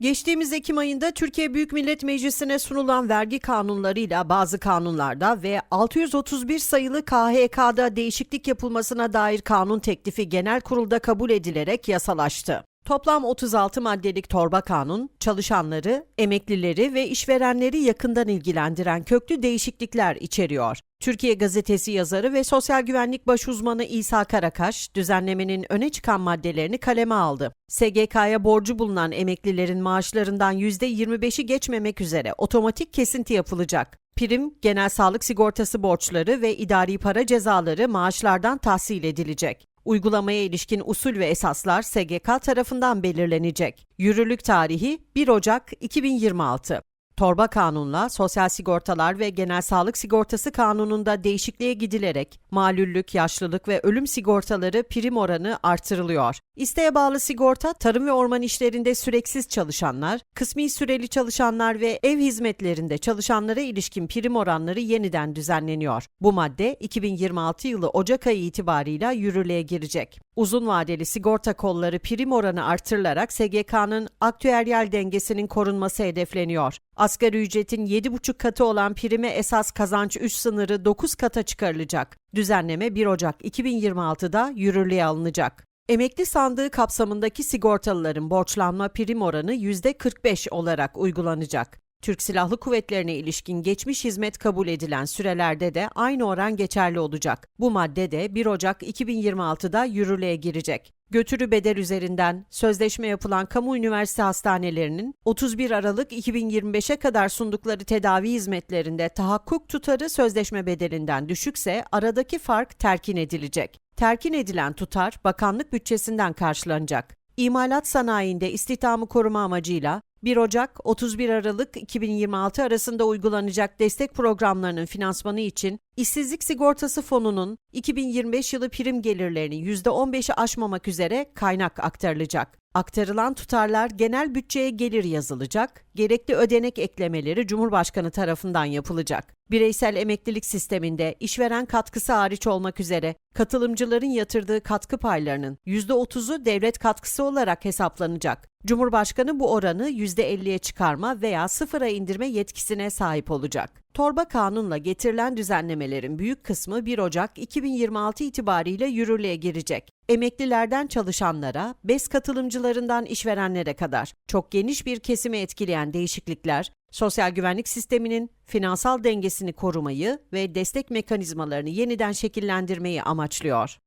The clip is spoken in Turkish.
Geçtiğimiz Ekim ayında Türkiye Büyük Millet Meclisi'ne sunulan vergi kanunlarıyla bazı kanunlarda ve 631 sayılı KHK'da değişiklik yapılmasına dair kanun teklifi genel kurulda kabul edilerek yasalaştı. Toplam 36 maddelik torba kanun, çalışanları, emeklileri ve işverenleri yakından ilgilendiren köklü değişiklikler içeriyor. Türkiye Gazetesi yazarı ve sosyal güvenlik başuzmanı İsa Karakaş, düzenlemenin öne çıkan maddelerini kaleme aldı. SGK'ya borcu bulunan emeklilerin maaşlarından %25'i geçmemek üzere otomatik kesinti yapılacak. Prim, genel sağlık sigortası borçları ve idari para cezaları maaşlardan tahsil edilecek. Uygulamaya ilişkin usul ve esaslar SGK tarafından belirlenecek. Yürürlük tarihi 1 Ocak 2026. Torba kanunla Sosyal Sigortalar ve Genel Sağlık Sigortası kanununda değişikliğe gidilerek malüllük, yaşlılık ve ölüm sigortaları prim oranı artırılıyor. İsteğe bağlı sigorta, tarım ve orman işlerinde süreksiz çalışanlar, kısmi süreli çalışanlar ve ev hizmetlerinde çalışanlara ilişkin prim oranları yeniden düzenleniyor. Bu madde 2026 yılı Ocak ayı itibarıyla yürürlüğe girecek. Uzun vadeli sigorta kolları prim oranı artırılarak SGK'nın aktüeryal dengesinin korunması hedefleniyor. Asgari ücretin 7,5 katı olan prime esas kazanç üst sınırı 9 kata çıkarılacak. Düzenleme 1 Ocak 2026'da yürürlüğe alınacak. Emekli sandığı kapsamındaki sigortalıların borçlanma prim oranı %45 olarak uygulanacak. Türk Silahlı Kuvvetlerine ilişkin geçmiş hizmet kabul edilen sürelerde de aynı oran geçerli olacak. Bu madde de 1 Ocak 2026'da yürürlüğe girecek. Götürü bedel üzerinden sözleşme yapılan kamu üniversite hastanelerinin 31 Aralık 2025'e kadar sundukları tedavi hizmetlerinde tahakkuk tutarı sözleşme bedelinden düşükse aradaki fark terkin edilecek. Terkin edilen tutar bakanlık bütçesinden karşılanacak. İmalat sanayinde istihdamı koruma amacıyla 1 Ocak 31 Aralık 2026 arasında uygulanacak destek programlarının finansmanı için İşsizlik Sigortası Fonu'nun 2025 yılı prim gelirlerinin %15'i aşmamak üzere kaynak aktarılacak. Aktarılan tutarlar genel bütçeye gelir yazılacak, gerekli ödenek eklemeleri Cumhurbaşkanı tarafından yapılacak. Bireysel emeklilik sisteminde işveren katkısı hariç olmak üzere katılımcıların yatırdığı katkı paylarının %30'u devlet katkısı olarak hesaplanacak. Cumhurbaşkanı bu oranı %50'ye çıkarma veya sıfıra indirme yetkisine sahip olacak. Torba kanunla getirilen düzenlemelerin büyük kısmı 1 Ocak 2026 itibariyle yürürlüğe girecek. Emeklilerden çalışanlara, BES katılımcılarından işverenlere kadar çok geniş bir kesimi etkileyen değişiklikler, sosyal güvenlik sisteminin finansal dengesini korumayı ve destek mekanizmalarını yeniden şekillendirmeyi amaçlıyor.